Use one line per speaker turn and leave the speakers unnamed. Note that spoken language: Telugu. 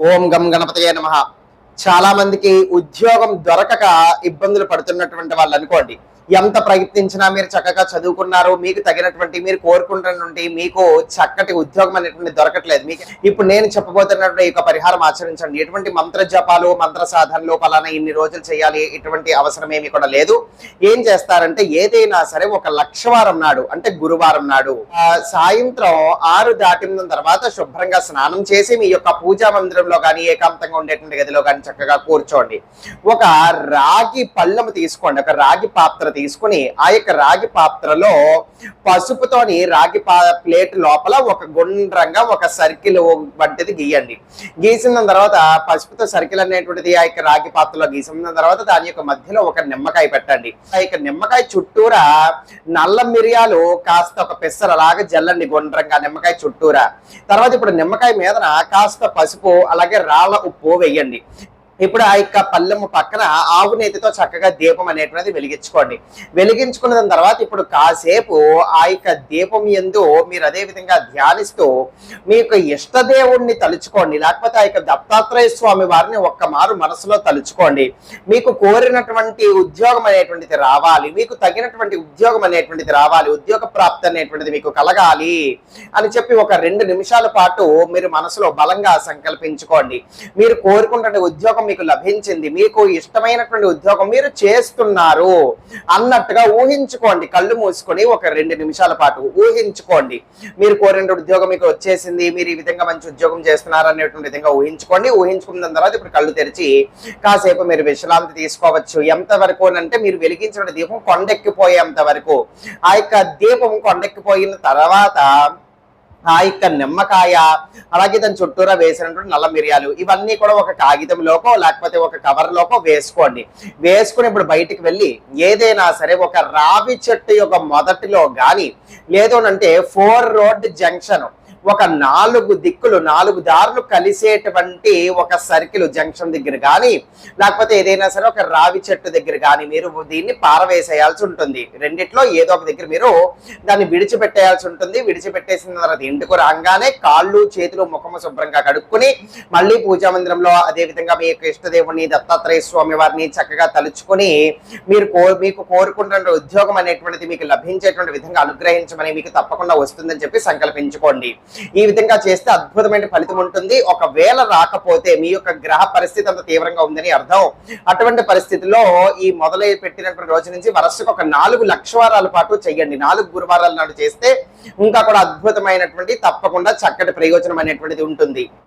ఓం గం గణపతయే నమ. చాలా మందికి ఉద్యోగం దొరకక ఇబ్బందులు పడుతున్నటువంటి వాళ్ళు అనుకోండి. ఎంత ప్రయత్నించినా మీరు చక్కగా చదువుకున్నారు మీకు తగినటువంటి మీరు కోరుకుంటున్నటువంటి మీకు చక్కటి ఉద్యోగం అనేటువంటి దొరకట్లేదు. మీకు ఇప్పుడు నేను చెప్పబోతున్నటువంటి ఈ యొక్క పరిహారం ఆచరించండి. ఎటువంటి మంత్ర జపాలు మంత్ర సాధనలు పలానా ఇన్ని రోజులు చేయాలి ఇటువంటి అవసరం ఏమి కూడా లేదు. ఏం చేస్తారంటే ఏదైనా సరే ఒక లక్షవారం నాడు అంటే గురువారం నాడు సాయంత్రం ఆరు దాటిన తర్వాత శుభ్రంగా స్నానం చేసి మీ యొక్క పూజా మందిరంలో కానీ ఏకాంతంగా ఉండేటువంటి గదిలో కానీ చక్కగా కూర్చోండి. ఒక రాగి పళ్ళము తీసుకోండి. ఒక రాగి పాత్ర తీసుకుని ఆ యొక్క రాగి పాత్రలో పసుపుతోని రాగి ప్లేట్ లోపల ఒక గుండ్రంగా ఒక సర్కిల్ వంటిది గీయండి. గీసిన తర్వాత పసుపుతో సర్కిల్ అనేటువంటిది ఆ యొక్క రాగి పాత్రలో గీసిన తర్వాత దాని యొక్క మధ్యలో ఒక నిమ్మకాయ పెట్టండి. ఆ యొక్క నిమ్మకాయ చుట్టూరా నల్ల మిరియాలు కాస్త ఒక పెసరలాగా జల్లండి గుండ్రంగా నిమ్మకాయ చుట్టూరా. తర్వాత ఇప్పుడు నిమ్మకాయ మీద కాస్త పసుపు అలాగే రాళ్ళ ఉప్పు వేయండి. ఇప్పుడు ఆ యొక్క పల్లెము పక్కన ఆవు నేతితో చక్కగా దీపం అనేటువంటిది వెలిగించుకోండి. వెలిగించుకున్న దాని తర్వాత ఇప్పుడు కాసేపు ఆ యొక్క దీపం ఎందు మీరు అదే విధంగా ధ్యానిస్తూ మీ యొక్క ఇష్టదేవుణ్ణి తలుచుకోండి. లేకపోతే ఆ యొక్క దత్తాత్రేయ స్వామి వారిని ఒక్క మారు మనసులో తలుచుకోండి. మీకు కోరినటువంటి ఉద్యోగం అనేటువంటిది రావాలి. మీకు తగినటువంటి ఉద్యోగం అనేటువంటిది రావాలి. ఉద్యోగ ప్రాప్తి అనేటువంటిది మీకు కలగాలి అని చెప్పి ఒక రెండు నిమిషాల పాటు మీరు మనసులో బలంగా సంకల్పించుకోండి. మీరు కోరుకుంటున్న ఉద్యోగం మీకు లభించింది. మీకు ఇష్టమైనటువంటి ఉద్యోగం మీరు చేస్తున్నారు అన్నట్టుగా ఊహించుకోండి. కళ్ళు మూసుకొని ఒక రెండు నిమిషాల పాటు ఊహించుకోండి. మీరు కోరిన ఉద్యోగం మీకు వచ్చేసింది. మీరు ఈ విధంగా మంచి ఉద్యోగం చేస్తున్నారు అనేటువంటి విధంగా ఊహించుకోండి. ఊహించుకున్న తర్వాత ఇప్పుడు కళ్ళు తెరిచి కాసేపు మీరు విశ్రాంతి తీసుకోవచ్చు. ఎంత వరకు అంటే మీరు వెలిగించిన దీపం కొండెక్కిపోయేంత వరకు. ఆ యొక్క దీపం కొండెక్కిపోయిన తర్వాత ఆ యొక్క నిమ్మకాయ అలాగే దాని చుట్టూరా వేసినటువంటి నల్ల మిరియాలు ఇవన్నీ కూడా ఒక కాగితంలోకో లేకపోతే ఒక కవర్లోకో వేసుకోండి. వేసుకుని ఇప్పుడు బయటికి వెళ్ళి ఏదైనా సరే ఒక రావి చెట్టు యొక్క మొదటిలో కానీ లేదోనంటే ఫోర్ రోడ్ జంక్షన్. ఒక నాలుగు దిక్కులు నాలుగు దారులు కలిసేటువంటి ఒక సర్కిల్ జంక్షన్ దగ్గర కానీ లేకపోతే ఏదైనా సరే ఒక రావి చెట్టు దగ్గర కానీ మీరు దీన్ని పారవేసేయాల్సి ఉంటుంది. రెండిట్లో ఏదో ఒక దగ్గర మీరు దాన్ని విడిచిపెట్టేయాల్సి ఉంటుంది. విడిచిపెట్టేసిన తర్వాత ఇంటికి రాగానే కాళ్ళు చేతులు ముఖము శుభ్రంగా కడుక్కుని మళ్ళీ పూజా మందిరంలో అదే విధంగా మీ యొక్క ఇష్టదేవుని దత్తాత్రేయ స్వామి వారిని చక్కగా తలుచుకుని మీరు కో మీకు కోరుకుంటున్న ఉద్యోగం అనేటువంటిది మీకు లభించేటువంటి విధంగా అనుగ్రహించమని మీకు తప్పకుండా వస్తుందని చెప్పి సంకల్పించుకోండి. ఈ విధంగా చేస్తే అద్భుతమైన ఫలితం ఉంటుంది. ఒకవేళ రాకపోతే మీ యొక్క గ్రహ పరిస్థితి అంత తీవ్రంగా ఉందని అర్థం. అటువంటి పరిస్థితిలో ఈ మొదలై పెట్టినటువంటి రోజు నుంచి వరుసకు ఒక నాలుగు లక్షవారాల పాటు చెయ్యండి. నాలుగు గురువారాల నాడు చేస్తే ఇంకా కూడా అద్భుతమైనటువంటి తప్పకుండా చక్కటి ప్రయోజనం అనేటువంటిది ఉంటుంది.